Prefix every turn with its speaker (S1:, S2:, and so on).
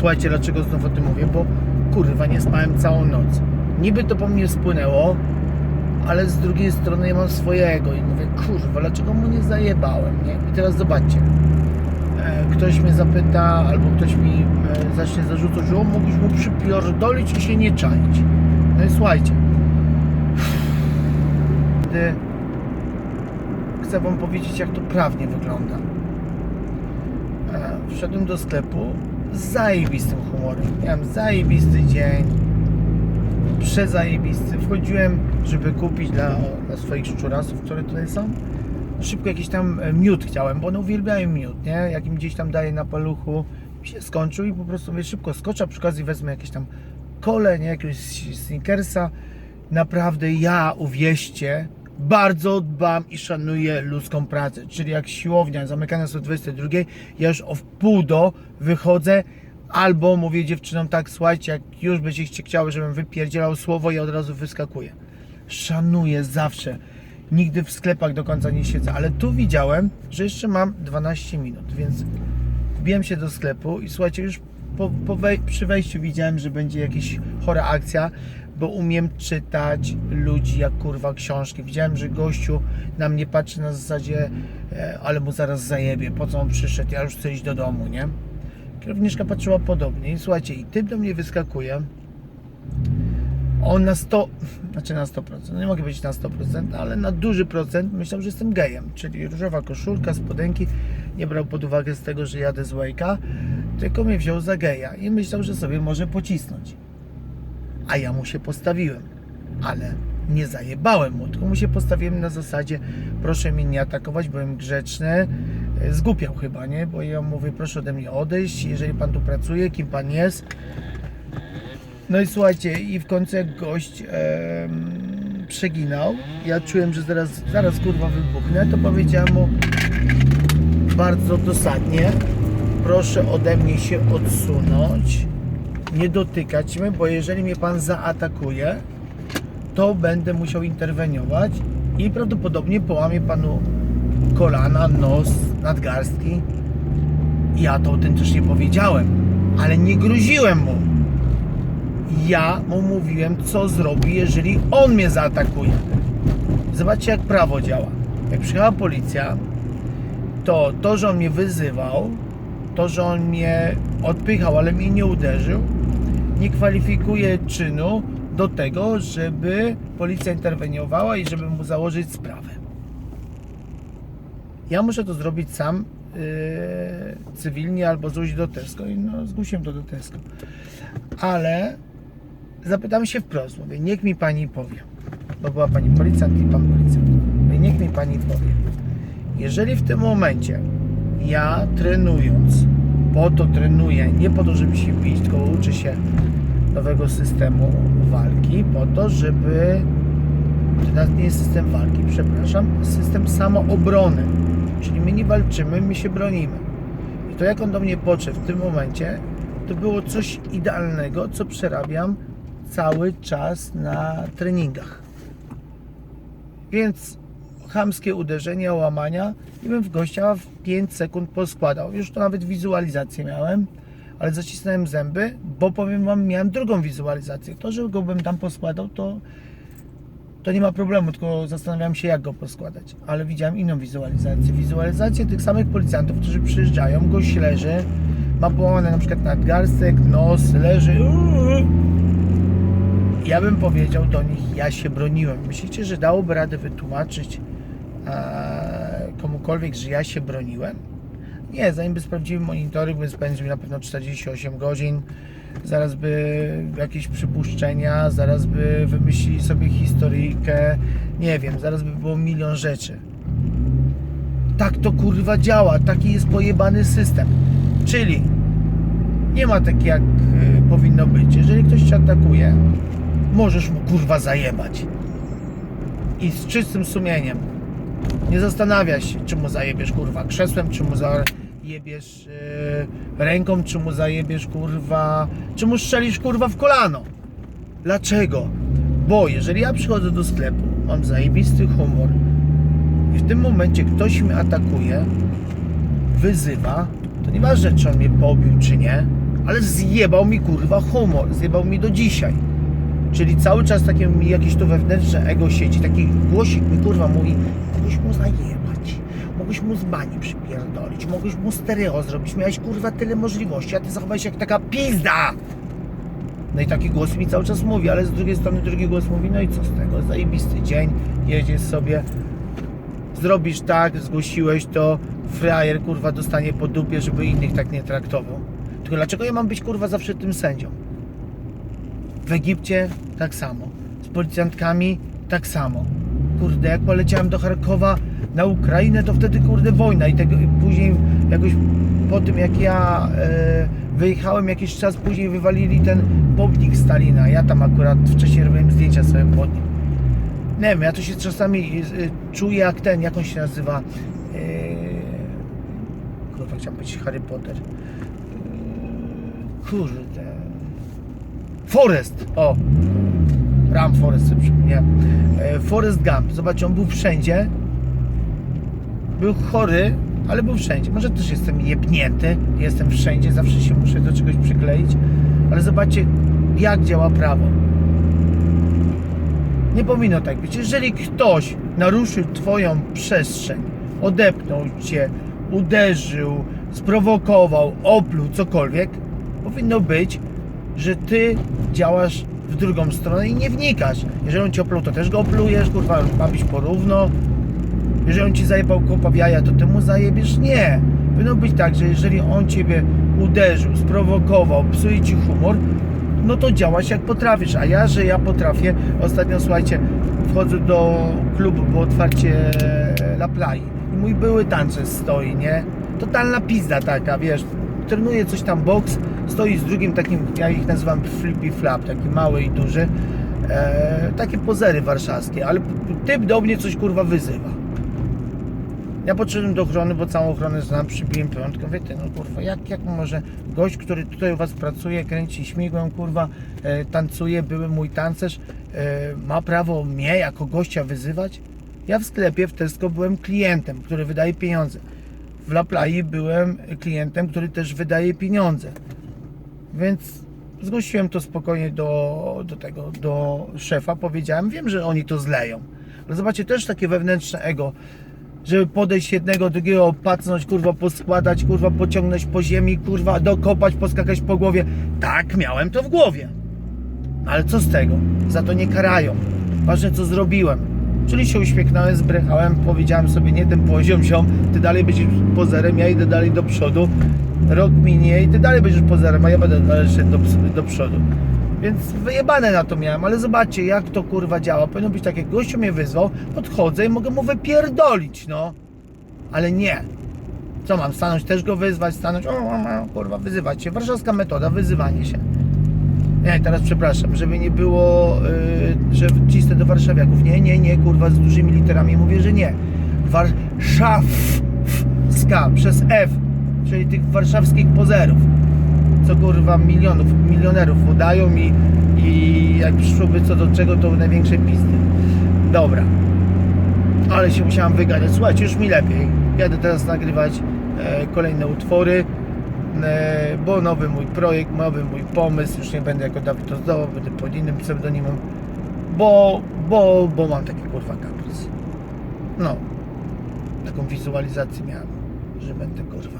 S1: Słuchajcie, dlaczego znów o tym mówię? Bo kurwa, nie spałem całą noc. Niby to po mnie spłynęło, ale z drugiej strony ja mam swojego i mówię, kurwa, dlaczego mu nie zajebałem, nie? I teraz zobaczcie. E, Ktoś mnie zapyta, albo ktoś mi e, zacznie zarzucać, że mógłbyś mu przypierdolić i się nie czaić. No i słuchajcie. Gdy chcę wam powiedzieć, jak to prawnie wygląda. E, Wszedłem do sklepu zajebistym humorem. Miałem zajebisty dzień. Przezajebisty. Wchodziłem, żeby kupić dla, dla swoich szczurasów, które tutaj są. Szybko jakiś tam e, miód chciałem, bo one uwielbiają miód, nie? Jak im gdzieś tam daję na paluchu, się skończył i po prostu mówię, szybko skoczę, przy okazji wezmę jakieś tam kole, nie? Jakiegoś snickersa. Naprawdę ja, uwierzcie, bardzo dbam i szanuję ludzką pracę. Czyli jak siłownia zamykana jest o 22, ja już o wpół do wychodzę albo mówię dziewczynom tak, słuchajcie, jak już będziecie chciały, żebym wypierdzielał słowo, ja od razu wyskakuję. Szanuję zawsze. Nigdy w sklepach do końca nie siedzę, ale tu widziałem, że jeszcze mam 12 minut, więc wbiłem się do sklepu i słuchajcie, już po, po wej- przy wejściu widziałem, że będzie jakaś chora akcja, bo umiem czytać ludzi jak kurwa książki. Widziałem, że gościu na mnie patrzy na zasadzie, e, ale mu zaraz zajebie, po co on przyszedł, ja już chcę iść do domu, nie? Kierowniczka patrzyła podobnie i słuchajcie, i typ do mnie wyskakuje, on na 100, znaczy na 100%, no nie mogę powiedzieć na 100%, ale na duży procent myślał, że jestem gejem, czyli różowa koszulka, spodenki, nie brał pod uwagę z tego, że jadę z Wake'a, tylko mnie wziął za geja i myślał, że sobie może pocisnąć. A ja mu się postawiłem, ale nie zajebałem mu, tylko mu się postawiłem na zasadzie proszę mnie nie atakować, byłem grzeczny, E, zgłupiał chyba, nie? Bo ja mówię, proszę ode mnie odejść, jeżeli pan tu pracuje, kim pan jest, no i słuchajcie, i w końcu jak gość em, przeginał, ja czułem, że zaraz, zaraz kurwa wybuchnę, to powiedziałem mu bardzo dosadnie, proszę ode mnie się odsunąć, nie dotykać mnie, bo jeżeli mnie pan zaatakuje, to będę musiał interweniować i prawdopodobnie połamie panu kolana, nos, nadgarstki. Ja to autentycznie powiedziałem, ale nie groziłem mu ja mu mówiłem, co zrobi, jeżeli on mnie zaatakuje. Zobaczcie, jak prawo działa. Jak przyjechała policja, to to, że on mnie wyzywał, to, że on mnie odpychał, ale mnie nie uderzył, nie kwalifikuje czynu do tego, żeby policja interweniowała i żeby mu założyć sprawę. Ja muszę to zrobić sam yy, cywilnie albo zgłosić do Tesco i no, zgłosiłem to do Tesco. Ale zapytam się wprost, mówię, niech mi pani powie, bo była pani policjant i pan policjant. Mówię, niech mi pani powie, jeżeli w tym momencie ja trenując, po to trenuję, nie po to, żeby się bić, tylko uczę się nowego systemu walki, po to, żeby to nie jest system walki, przepraszam, system samoobrony. Czyli my nie walczymy, my się bronimy. I to jak on do mnie podszedł w tym momencie, to było coś idealnego, co przerabiam cały czas na treningach. Więc chamskie uderzenia, łamania i bym w gościa w 5 sekund poskładał. Już to nawet wizualizację miałem, ale zacisnąłem zęby, bo powiem wam, miałem drugą wizualizację. To, że go bym tam poskładał, to, to nie ma problemu, tylko zastanawiałem się, jak go poskładać. Ale widziałem inną wizualizację. Wizualizację tych samych policjantów, którzy przyjeżdżają, gość leży, ma połamane na przykład nadgarstek, nos, leży. Ja bym powiedział do nich, ja się broniłem. Myślicie, że dałoby radę wytłumaczyć komukolwiek, że ja się broniłem? Nie, zanim by sprawdziły monitory, by spędził na pewno 48 godzin. Zaraz by jakieś przypuszczenia, zaraz by wymyślili sobie historyjkę. Nie wiem, zaraz by było milion rzeczy. Tak to kurwa działa, taki jest pojebany system. Czyli nie ma tak jak y, powinno być. Jeżeli ktoś cię atakuje, możesz mu kurwa zajebać. I z czystym sumieniem. Nie zastanawia się, czy mu zajebiesz kurwa krzesłem, czy mu zajebiesz yy, ręką, czy mu zajebiesz kurwa, czy mu strzelisz kurwa w kolano. Dlaczego? Bo jeżeli ja przychodzę do sklepu, mam zajebisty humor i w tym momencie ktoś mnie atakuje, wyzywa, to nieważne czy on mnie pobił czy nie, ale zjebał mi kurwa humor, zjebał mi do dzisiaj. Czyli cały czas takie mi jakieś to wewnętrzne ego siedzi, taki głosik mi kurwa mówi, mogłeś mu zajebać, mogłeś mu z bani przypierdolić, mogłeś mu stereo zrobić, miałeś kurwa tyle możliwości, a ty zachowałeś się jak taka pizda! No i taki głos mi cały czas mówi, ale z drugiej strony drugi głos mówi, no i co z tego, zajebisty dzień, jedziesz sobie, zrobisz tak, zgłosiłeś to, frajer kurwa dostanie po dupie, żeby innych tak nie traktował. Tylko dlaczego ja mam być kurwa zawsze tym sędzią? W Egipcie tak samo. Z policjantkami tak samo. Kurde, jak poleciałem do Charkowa na Ukrainę, to wtedy kurde wojna i tego i później jakoś po tym jak ja e, wyjechałem jakiś czas później wywalili ten pomnik Stalina. Ja tam akurat wcześniej robiłem zdjęcia sobie pod. Nie wiem, ja to się czasami y, czuję jak ten, jak on się nazywa? Yy... Kurwa, chciałem powiedzieć Harry Potter. Yy... Kurde. Forest! O! Ram Forest, sobie. E, Forest Gump. Zobaczcie, on był wszędzie. Był chory, ale był wszędzie. Może też jestem jebnięty, jestem wszędzie, zawsze się muszę do czegoś przykleić. Ale zobaczcie, jak działa prawo. Nie powinno tak być. Jeżeli ktoś naruszył Twoją przestrzeń, odepnął Cię, uderzył, sprowokował, opluł, cokolwiek, powinno być, że Ty działasz w drugą stronę i nie wnikasz. Jeżeli on Cię opluł, to też go oplujesz, kurwa, ma być porówno. Jeżeli on Ci zajebał kopa jaja, to Ty mu zajebiesz? Nie. Powinno być tak, że jeżeli on Ciebie uderzył, sprowokował, psuje Ci humor, no to działasz jak potrafisz, a ja, że ja potrafię, ostatnio słuchajcie, wchodzę do klubu, było otwarcie La Play i mój były tańczyc stoi, nie? Totalna pizda taka, wiesz, trenuje coś tam boks, stoi z drugim takim, ja ich nazywam flippy flap, taki mały i duży, e, takie pozery warszawskie, ale typ do mnie coś kurwa wyzywa. Ja podszedłem do ochrony, bo całą ochronę znam, przybiłem piątkę. Mówię, ty, no kurwa, jak, jak może gość, który tutaj u was pracuje, kręci śmigłem, kurwa, e, tancuje, były mój tancerz, e, ma prawo mnie jako gościa wyzywać? Ja w sklepie w Tesco byłem klientem, który wydaje pieniądze. W La Plai byłem klientem, który też wydaje pieniądze. Więc zgłosiłem to spokojnie do, do tego, do szefa, powiedziałem, wiem, że oni to zleją. Ale zobaczcie, też takie wewnętrzne ego, żeby podejść jednego, drugiego, pacnąć, kurwa, poskładać, kurwa, pociągnąć po ziemi, kurwa, dokopać, poskakać po głowie. Tak, miałem to w głowie. Ale co z tego? Za to nie karają. Ważne, co zrobiłem. Czyli się uśmiechnąłem, zbrechałem, powiedziałem sobie, nie ten poziom, ziom, ty dalej będziesz pozerem, ja idę dalej do przodu, rok minie i ty dalej będziesz pozerem, a ja będę dalej do, do przodu. Więc wyjebane na to miałem, ale zobaczcie jak to kurwa działa. Powinno być tak, jak gościu mnie wyzwał, podchodzę i mogę mu wypierdolić, no. Ale nie. Co mam, stanąć też go wyzwać, stanąć, o, o, o, kurwa, wyzywać się. Warszawska metoda, wyzywanie się. Nie, teraz przepraszam, żeby nie było, yy, że cisnę do warszawiaków. Nie, nie, nie, kurwa, z dużymi literami mówię, że nie. Warszawska przez F, czyli tych warszawskich pozerów co kurwa milionów, milionerów udają i, i jak przyszłoby co do czego, to największe pizdy. Dobra. Ale się musiałem wygadać. Słuchajcie, już mi lepiej. Jadę teraz nagrywać e, kolejne utwory, e, bo nowy mój projekt, nowy mój pomysł, już nie będę jako Dawid Ozdoła, będę pod innym pseudonimem, bo, bo, bo mam taki kurwa kaprys. No. Taką wizualizację miałem, że będę kurwa